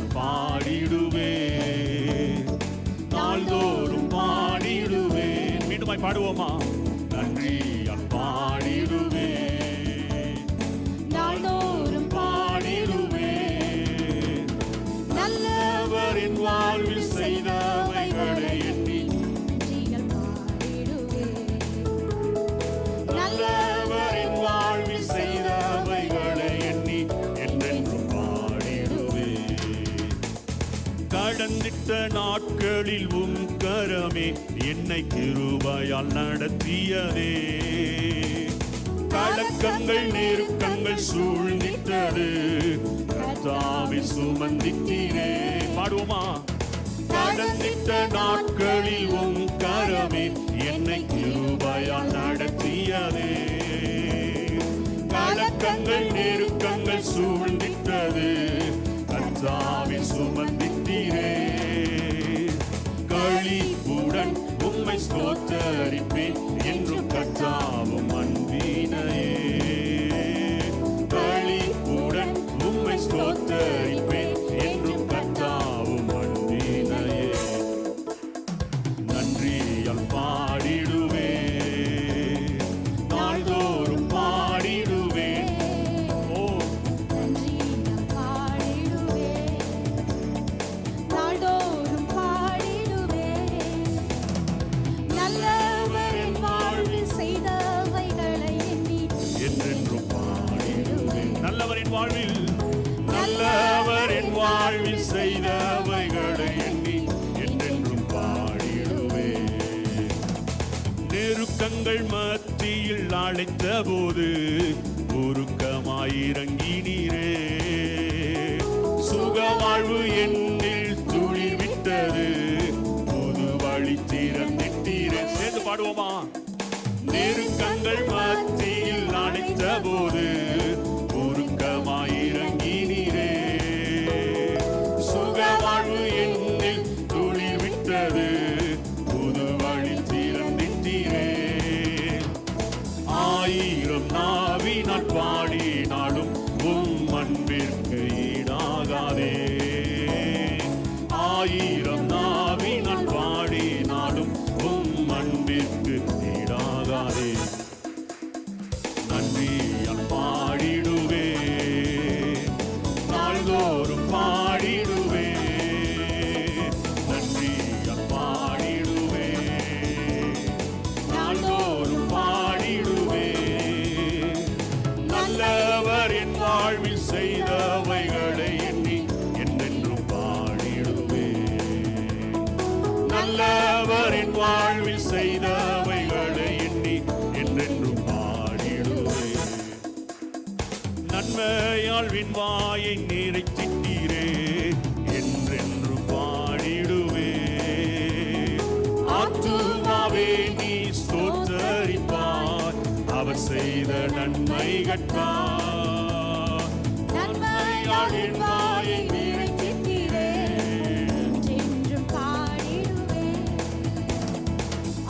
நன்றியால் பாடிடுவே. நாள்தோறும் பாடிடுவே. மீண்டுமாய் பாடுவோமா? கடந்திட்ட நாட்களில் உம் கரமே என்னை கிருபாயால் நடத்தியதே. கலக்கங்கள் நெருக்கங்கள் சூழ்ந்திட்டது. கர்த்தாவை சுமந்திக்கிறே. பாடுவோமா? கடந்திட்ட நாட்களில் உம் கரமே என்னை கிருபாயால் நடத்தியதே. கலக்கங்கள் நெருக்கங்கள் சூழ்ந்திட்டது. கர்த்தாவை சுமந்திட்டீரே ripeto வாழ்வில் நல்லவர் என் வாழ்வில் செய்தவைகளை எண்ணி என்றென்றும் பாடிடுவே. நெருக்கங்கள் மத்தியில் அழைத்த போது உருக்கமாயிறங்கினீரே சுகவாழ்வு என்னில் துளிர் விட்டது புது வழி திறந்திட்டீரே சேர்ந்து பாடுவோமா? நெருக்கங்கள் மத்தியில் அழைத்த போது ஆயிரம் நாவினால் பாடினாலும் என் வாழ்வில் செய்தவைகளை எண்ணி என்றென்றும் பாடிடுவே நன்மையால் விண்வாயை வாயை நிறைச்சிட்டீரே என்றென்று பாடிடுவே ஆத்துமாவே நீ ஸ்தோத்தரிப்பார் அவர் செய்த நன்மை நன்மைகட்கா நன்மையால் விண்வாய்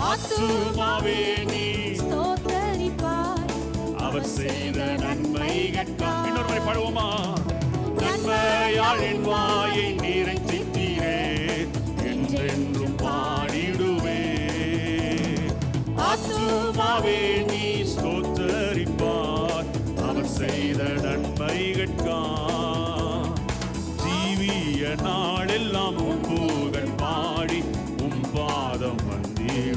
ஆத்துமாவே நீ. ஸ்தோத்தரிப்பாய். அவர் செய்த நன்மைகட்கா இன்னொரு முறை பாடுவோமா? நன்மையால் என் வாயை நிறைத்திட்டீரே என்றென்றும் பாடிடுவே. ஆத்துமாவே நீ ஸ்தோத்தரிப்பார் அவர் செய்த நன்மைகட்கா ஜீவிய நாளெல்லாம் உம்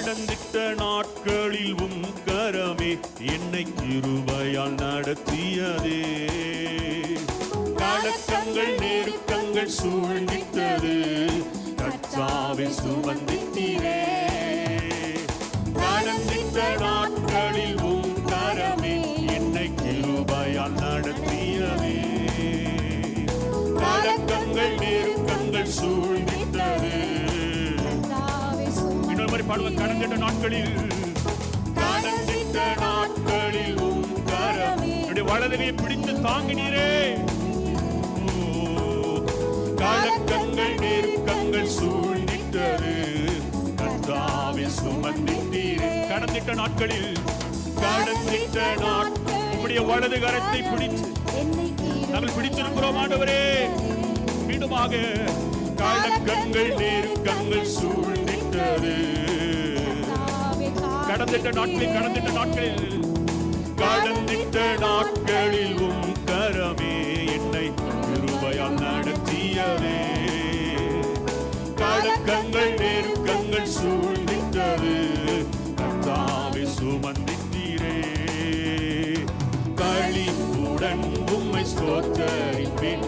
கடந்திட்ட நாட்களில் உம் கரமே என்னை கிருபையால் நடத்தியதே. கலக்கங்கள் நெருக்கங்கள் சூழ்ந்திட்டது. கச்சாவை சுமந்திட்டீரே. கடந்திட்ட நாட்களில் உம் கரமே என்னை கிருபையால் நடத்தியதே. கலக்கங்கள் நெருக்கங்கள் சூழ்ந்திட்டது மாதிரி பாடுவோம் கடந்திட்ட நாட்களில். கடந்திட்ட நாட்களில் உம் என்னுடைய வலதுகையை பிடித்து தாங்கினீரே. ஓ, கலக்கங்கள் நெருக்கங்கள் சூழ்நிட்டது கர்த்தாவே சுமந்திட்டீரே. கடந்திட்ட நாட்களில். கடந்திட்ட நாட்கள். உம்முடைய வலது கரத்தை பிடித்து. நாங்கள் பிடித்திருக்கிறோம் ஆண்டவரே. மீண்டுமாக. கலக்கங்கள் நெருக்கங்கள் சூழ்நிட்டது கடந்திட்ட நாட்களில் கடந்திட்ட நாட்களில். கடந்திட்ட நாட்களில் உம் கரமே என்னை கிருபையால் நடத்தியவே கடக்கங்கள் நெருக்கங்கள் சூழ்ந்திட்டது. கர்த்தாவே சுமந்திட்டீரே களிப்புடன் உம்மை ஸ்தோத்தரிப்பேன்.